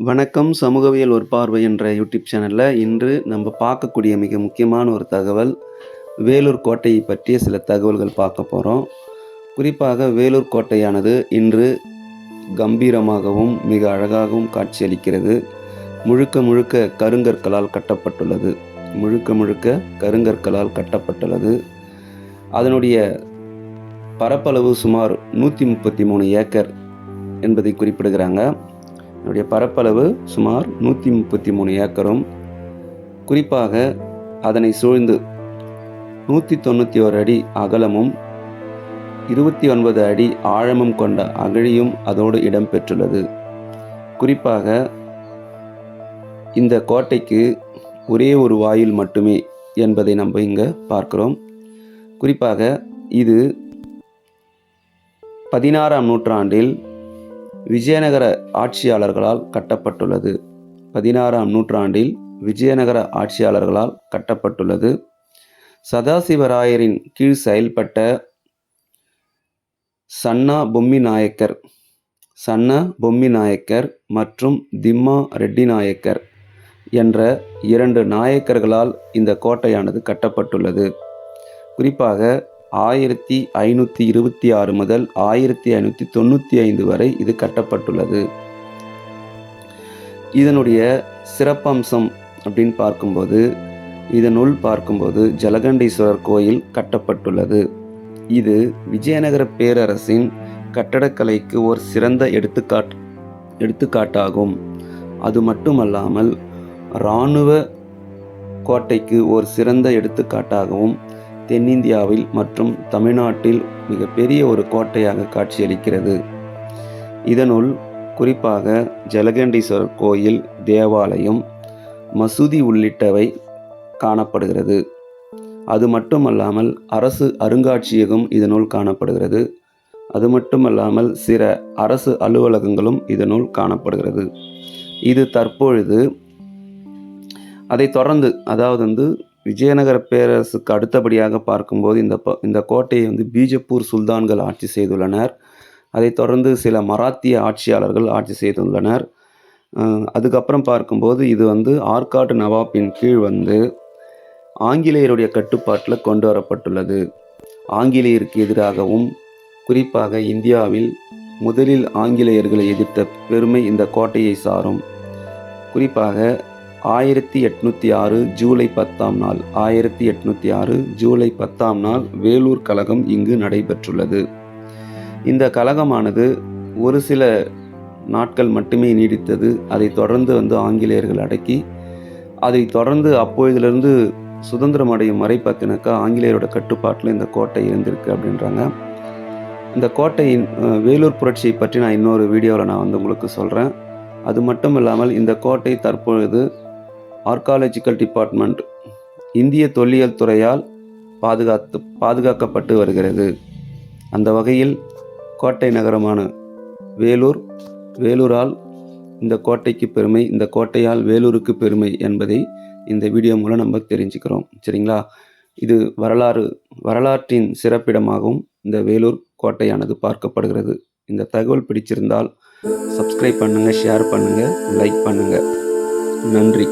வணக்கம் சமூகவியல் ஒரு பார்வை என்ற யூடியூப் சேனலில் இன்று நம்ம பார்க்கக்கூடிய மிக முக்கியமான ஒரு தகவல் வேலூர் கோட்டையை பற்றிய சில தகவல்கள் பார்க்க போகிறோம் குறிப்பாக வேலூர் கோட்டையானது இன்று கம்பீரமாகவும் மிக அழகாகவும் காட்சியளிக்கிறது. முழுக்க முழுக்க கருங்கற்களால் கட்டப்பட்டுள்ளது. முழுக்க முழுக்க கருங்கற்களால் கட்டப்பட்டுள்ளது. அதனுடைய பரப்பளவு சுமார் நூற்றி முப்பத்தி மூணு ஏக்கர் என்பதை குறிப்பிடுகிறாங்க. இதனுடைய பரப்பளவு சுமார் நூற்றி முப்பத்தி மூணு ஏக்கரும். குறிப்பாக அதனை சூழ்ந்து நூற்றி தொண்ணூற்றி ஓரு அடி அகலமும் இருபத்தி ஒன்பது அடி ஆழமும் கொண்ட அகழியும் அதோடு இடம்பெற்றுள்ளது குறிப்பாக இந்த கோட்டைக்கு ஒரே ஒரு வாயில் மட்டுமே என்பதை நம்ம இங்கே பார்க்கிறோம். குறிப்பாக இது பதினாறாம் நூற்றாண்டில் விஜயநகர ஆட்சியாளர்களால் கட்டப்பட்டுள்ளது. பதினாறாம் நூற்றாண்டில் விஜயநகர ஆட்சியாளர்களால் கட்டப்பட்டுள்ளது. சதாசிவராயரின் கீழ் செயல்பட்ட சன்னா பொம்மி நாயக்கர் சன்னா பொம்மி நாயக்கர் மற்றும் திம்மா ரெட்டி நாயக்கர் என்ற இரண்டு நாயக்கர்களால் இந்த கோட்டையானது கட்டப்பட்டுள்ளது. குறிப்பாக ஆயிரத்தி ஐநூற்றி இருபத்தி ஆறு முதல் ஆயிரத்தி ஐநூற்றி தொண்ணூற்றி ஐந்து வரை இது கட்டப்பட்டுள்ளது. இதனுடைய சிறப்பம்சம் அப்படின்னு பார்க்கும்போது இதனுள் பார்க்கும்போது ஜலகண்டீஸ்வரர் கோயில் கட்டப்பட்டுள்ளது. இது விஜயநகர பேரரசின் கட்டடக்கலைக்கு ஒரு சிறந்த எடுத்துக்காட்டு எடுத்துக்காட்டாகும். அது மட்டுமல்லாமல் இராணுவ கோட்டைக்கு ஒரு சிறந்த எடுத்துக்காட்டாகவும் தென்னிந்தியாவில் மற்றும் தமிழ்நாட்டில் மிகப்பெரிய ஒரு கோட்டையாக காட்சியளிக்கிறது. இதனுள் குறிப்பாக ஜலகண்டீஸ்வரர் கோயில் தேவாலயம் மசூதி உள்ளிட்டவை காணப்படுகிறது. அது மட்டுமல்லாமல் அரசு அருங்காட்சியகம் இதனுள் காணப்படுகிறது. அது மட்டுமல்லாமல் சில அரசு அலுவலகங்களும் இதனுள் காணப்படுகிறது. இது தற்பொழுது அதை தொடர்ந்து அதாவது வந்து விஜயநகர பேரரசுக்கு அடுத்தபடியாக பார்க்கும்போது இந்த ப இந்த கோட்டையை வந்து பீஜப்பூர் சுல்தான்கள் ஆட்சி செய்துள்ளனர். அதைத் தொடர்ந்து சில மராத்திய ஆட்சியாளர்கள் ஆட்சி செய்துள்ளனர். அதுக்கப்புறம் பார்க்கும்போது இது வந்து ஆற்காடு நவாப்பின் கீழ் வந்து ஆங்கிலேயருடைய கட்டுப்பாட்டில் கொண்டு வரப்பட்டுள்ளது. ஆங்கிலேயருக்கு எதிராகவும் குறிப்பாக இந்தியாவில் முதலில் ஆங்கிலேயர்களை எதிர்த்த பெருமை இந்த கோட்டையை சாரும். குறிப்பாக ஆயிரத்தி எட்நூற்றி ஆறு ஜூலை பத்தாம் நாள். ஆயிரத்தி எட்நூற்றி ஆறு ஜூலை பத்தாம் நாள் வேலூர் கழகம் இங்கு நடைபெற்றுள்ளது. இந்த கழகமானது ஒரு சில நாட்கள் மட்டுமே நீடித்தது. அதை தொடர்ந்து வந்து ஆங்கிலேயர்கள் அடக்கி அதை தொடர்ந்து அப்பொழுதிலிருந்து சுதந்திரம் அடையும் வரை பார்த்தினாக்கா ஆங்கிலேயரோட கட்டுப்பாட்டில் இந்த கோட்டை இருந்திருக்கு அப்படின்றாங்க. இந்த கோட்டையின் வேலூர் புரட்சியை பற்றி நான் இன்னொரு வீடியோவில் நான் வந்து உங்களுக்கு சொல்கிறேன் அது மட்டும் இல்லாமல் இந்த கோட்டை தற்பொழுது ஆர்காலஜிக்கல் டிபார்ட்மெண்ட் இந்திய தொல்லியல் துறையால் பாதுகாத்து பாதுகாக்கப்பட்டு வருகிறது. அந்த வகையில் கோட்டை நகரமான வேலூர் வேலூரால் இந்த கோட்டைக்கு பெருமை இந்த கோட்டையால் வேலூருக்கு பெருமை என்பதை இந்த வீடியோ மூலம் நம்ம தெரிஞ்சுக்கிறோம். சரிங்களா? இது வரலாறு வரலாற்றின் சிறப்பிடமாகவும் இந்த வேலூர் கோட்டையானது பார்க்கப்படுகிறது. இந்த தகவல் பிடிச்சிருந்தால் சப்ஸ்கிரைப் பண்ணுங்கள் ஷேர் பண்ணுங்கள் லைக் பண்ணுங்கள் நன்றி.